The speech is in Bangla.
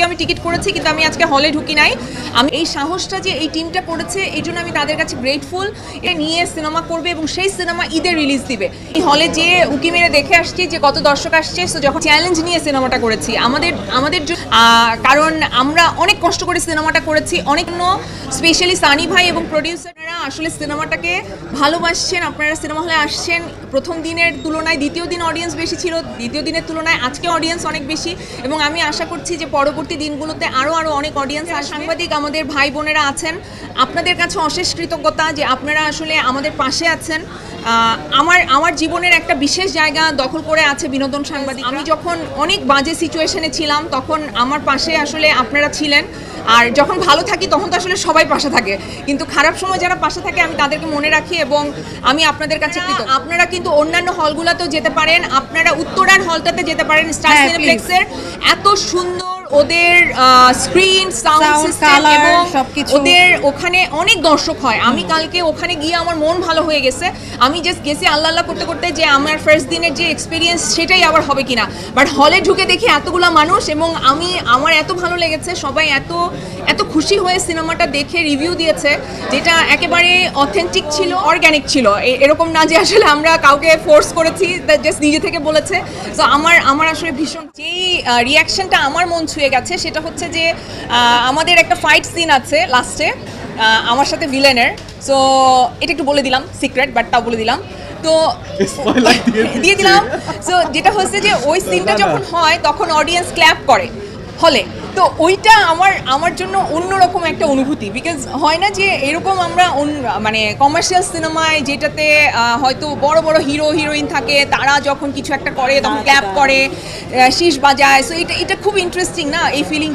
আজকে আমি টিকিট করেছি, কিন্তু আমি আজকে হলে ঢুকি নাই। আমি এই সাহসটা যে এই টিমটা করেছে, এই জন্য আমি তাদের কাছে গ্রেটফুল এ নিয়ে সিনেমা করবে এবং সেই সিনেমা ঈদে রিলিজ দিবে। এই হলে যে উকি মেরে দেখে আসছি যে কত দর্শক আসছে তো যখন চ্যালেঞ্জ নিয়ে সিনেমাটা করেছি, আমাদের আমাদের কারণ আমরা অনেক কষ্ট করে সিনেমাটা করেছি। অনেক স্পেশালি সানি ভাই এবং প্রডিউসাররা আসলে সিনেমাটাকে ভালোবাসছেন, আপনারা সিনেমা হলে আসছেন। প্রথম দিনের তুলনায় দ্বিতীয় দিন অডিয়েন্স বেশি ছিল, দ্বিতীয় দিনের তুলনায় আজকে অডিয়েন্স অনেক বেশি এবং আমি আশা করছি যে পরবর্তী দিনগুলোতে আরও আরও অনেক অডিয়েন্স আর সাংবাদিক আমাদের ভাই বোনেরা আছেন। আপনাদের কাছে অশেষ কৃতজ্ঞতা যে আপনারা আসলে আমাদের পাশে আছেন। আমার আমার জীবনের একটা বিশেষ জায়গা দখল করে আছে বিনোদন সাংবাদিক আমি যখন অনেক বাজে সিচুয়েশনে ছিলাম, তখন আমার পাশে আসলে আপনারা ছিলেন। আর যখন ভালো থাকি তখন তো আসলে সবাই পাশে থাকে। কিন্তু খারাপ সময় যারা পাশে থাকে আমি তাদেরকে মনে রাখি এবং আমি আপনাদের কাছে আপনারা কিন্তু অন্যান্য হলগুলোতেও যেতে পারেন। আপনারা উত্তরার হলটাতে যেতে পারেন স্টার হ্যাঁ, সিনেপ্লেক্সের এত সুন্দর ওদের স্ক্রিন সাউন্ড সিস্টেম এবং ওদের ওখানে অনেক দর্শক হয়। আমি কালকে ওখানে গিয়ে আমার মন ভালো হয়ে গেছে। আমি জাস্ট গেছি আল্লাহ আল্লাহ করতে করতে যে আমার ফার্স্ট দিনের যে এক্সপিরিয়েন্স সেটাই আবার হবে কিনা। বাট হলে ঢুকে দেখি এতগুলা মানুষ এবং আমি আমার এত ভালো লেগেছে সবাই এত এত খুশি হয়ে সিনেমাটা দেখে রিভিউ দিয়েছে যেটা একেবারে অথেন্টিক ছিল অর্গ্যানিক ছিল। এরকম না যে আসলে আমরা কাউকে ফোর্স করেছি জাস্ট নিজে থেকে বলেছে। তো আমার আমার আসলে ভীষণ যেই রিয়াকশনটা আমার মন ছুঁয়ে গেছে। সেটা হচ্ছে যে আমাদের একটা ফাইট সিন আছে লাস্টে আমার সাথে ভিলেনের সো এটা একটু বলে দিলাম সিক্রেট বাট তাও বলে দিলাম। তো দিয়ে দিলাম। সো যেটা হচ্ছে যে ওই সিনটা। যখন হয় তখন অডিয়েন্স ক্ল্যাপ করে। হলে তো ওইটা আমার আমার জন্য অন্যরকম একটা অনুভূতি। বিকজ হয় না যে এরকম আমরা মানে কমার্শিয়াল সিনেমায় যেটাতে হয়তো বড় বড় হিরো হিরোইন থাকে তারা যখন কিছু একটা করে তখন ক্যাপ করে শীষ বাজায়। সো এটা এটা খুব ইন্টারেস্টিং না এই ফিলিং